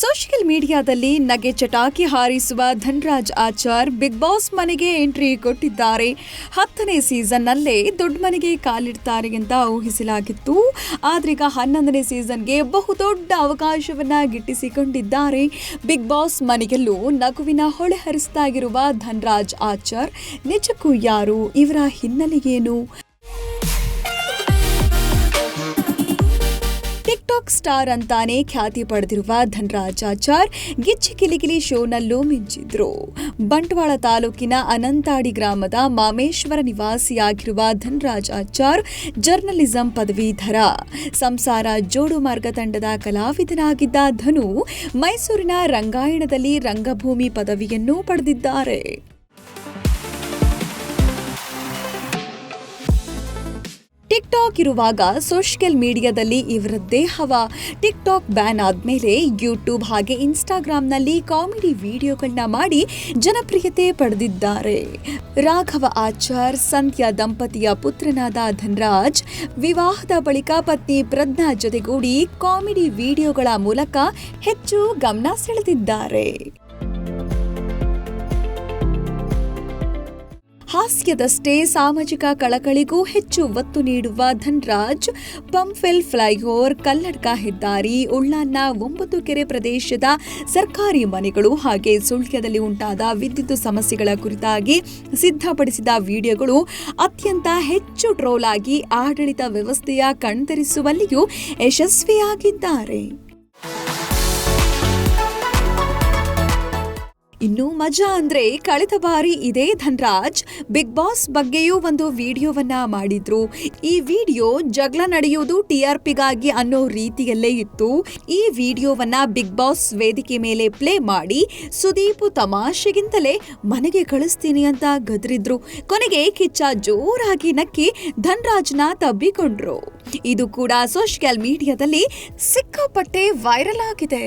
Social ಮೀಡಿಯಾದಲ್ಲಿ ನಗೆ ಚಟಾಕಿ ಹಾರಿಸುವ ಧನ್ರಾಜ್ ಆಚಾರ್ ಬಿಗ್ ಬಾಸ್ ಮನೆಗೆ ಎಂಟ್ರಿ ಕೊಟ್ಟಿದ್ದಾರೆ. ಹತ್ತನೇ ಸೀಸನ್ನಲ್ಲೇ ದೊಡ್ಡ ಮನೆಗೆ ಕಾಲಿಡ್ತಾರೆ ಅಂತ ಊಹಿಸಲಾಗಿತ್ತು. ಆದ್ರೀಗ ಹನ್ನೊಂದನೇ ಸೀಸನ್ಗೆ ಬಹುದೊಡ್ಡ ಅವಕಾಶವನ್ನ ಗಿಟ್ಟಿಸಿಕೊಂಡಿದ್ದಾರೆ. ಬಿಗ್ ಬಾಸ್ ಮನೆಗೆಲ್ಲೂ ನಗುವಿನ ಹೊಳೆ ಹರಿಸ್ತಾ ಇರುವ ಧನ್ರಾಜ್ ಆಚಾರ್ ನಿಜಕ್ಕೂ ಯಾರು? ಇವರ ಹಿನ್ನೆಲೆ ಏನು? ಸ್ಟಾರ್ ಅಂತಾನೆ ಖ್ಯಾತಿ ಪಡೆದಿರುವ ಧನ್ರಾಜ್ ಆಚಾರ್ ಗಿಚ್ಚಿ ಕಿಲಿಕಿಲಿ ಶೋನಲ್ಲೂ ಮಿಂಚಿದ್ರು. ಬಂಟ್ವಾಳ ತಾಲೂಕಿನ ಅನಂತಾಡಿ ಗ್ರಾಮದ ಮಾಮೇಶ್ವರ ನಿವಾಸಿಯಾಗಿರುವ ಧನ್ರಾಜ್ ಆಚಾರ್ ಜರ್ನಲಿಸಂ ಪದವೀಧರ. ಸಂಸಾರ ಜೋಡು ಮಾರ್ಗ ತಂಡದ ಕಲಾವಿದನಾಗಿದ್ದ ಧನು ಮೈಸೂರಿನ ರಂಗಾಯಣದಲ್ಲಿ ರಂಗಭೂಮಿ ಪದವಿಯನ್ನು ಪಡೆದಿದ್ದಾರೆ. ಟಿಕ್ಟಾಕ್ ಇರುವಾಗ ಸೋಷಿಯಲ್ ಮೀಡಿಯಾದಲ್ಲಿ ಇವರದ್ದೇ ಹವ ಟಿಕ್ಟಾಕ್ ಬ್ಯಾನ್ ಆದಮೇಲೆ ಯೂಟ್ಯೂಬ್ ಹಾಗೆ ಇನ್ಸ್ಟಾಗ್ರಾಮ್ನಲ್ಲಿ ಕಾಮಿಡಿ ವಿಡಿಯೋಗಳನ್ನ ಮಾಡಿ ಜನಪ್ರಿಯತೆ ಪಡೆದಿದ್ದಾರೆ. ರಾಘವ ಆಚಾರ್, ಸಂಧ್ಯಾ ದಂಪತಿಯ ಪುತ್ರನಾದ ಧನ್ರಾಜ್ ವಿವಾಹದ ಬಳಿಕ ಪತ್ನಿ ಪ್ರಜ್ಞಾ ಜೊತೆಗೂಡಿ ಕಾಮಿಡಿ ವಿಡಿಯೋಗಳ ಮೂಲಕ ಹೆಚ್ಚು ಗಮನ ಸೆಳೆದಿದ್ದಾರೆ. ಹಾಸ್ಯದಷ್ಟೇ ಸಾಮಾಜಿಕ ಕಳಕಳಿಗೂ ಹೆಚ್ಚು ಒತ್ತು ನೀಡುವ ಧನ್ರಾಜ್, ಪಂಫೆಲ್ ಫ್ಲೈಓವರ್, ಕಲ್ಲಡ್ಕ ಹೆದ್ದಾರಿ ಉಳ್ಳಾನ್ನ ಒಂಬತ್ತು ಕೆರೆ ಪ್ರದೇಶದ ಸರ್ಕಾರಿ ಮನೆಗಳು ಹಾಗೆ ಸುಳ್ಯದಲ್ಲಿ ಉಂಟಾದ ವಿದ್ಯುತ್ ಸಮಸ್ಯೆಗಳ ಕುರಿತಾಗಿ ಸಿದ್ಧಪಡಿಸಿದ ವಿಡಿಯೋಗಳು ಅತ್ಯಂತ ಹೆಚ್ಚು ಟ್ರೋಲ್ ಆಗಿ ಆಡಳಿತ ವ್ಯವಸ್ಥೆಯ ಕಣ್ತರಿಸುವಲ್ಲಿಯೂ ಯಶಸ್ವಿಯಾಗಿದ್ದಾರೆ. ಇನ್ನು ಮಜಾ ಅಂದ್ರೆ ಕಳೆದ ಬಾರಿ ಇದೇ ಧನ್ರಾಜ್ ಬಿಗ್ ಬಾಸ್ ಬಗ್ಗೆಯೂ ಒಂದು ವಿಡಿಯೋವನ್ನ ಮಾಡಿದ್ರು. ಈ ವಿಡಿಯೋ ಜಗಳ ನಡೆಯುವುದು ಟಿಆರ್ಪಿಗಾಗಿ ಅನ್ನೋ ರೀತಿಯಲ್ಲೇ ಇತ್ತು. ಈ ವಿಡಿಯೋವನ್ನ ಬಿಗ್ ಬಾಸ್ ವೇದಿಕೆ ಮೇಲೆ ಪ್ಲೇ ಮಾಡಿ ಸುದೀಪ್ ತಮಾಷೆಗಿಂತಲೇ ಮನೆಗೆ ಕಳಿಸ್ತೀನಿ ಅಂತ ಗದರಿದ್ರು. ಕೊನೆಗೆ ಕಿಚ್ಚ ಜೋರಾಗಿ ನಕ್ಕಿ ಧನ್ರಾಜ್ನ ತಬ್ಬಿಕೊಂಡ್ರು. ಇದು ಕೂಡ ಸೋಷಿಯಲ್ ಮೀಡಿಯಾದಲ್ಲಿ ಸಿಕ್ಕಾಪಟ್ಟೆ ವೈರಲ್ ಆಗಿದೆ.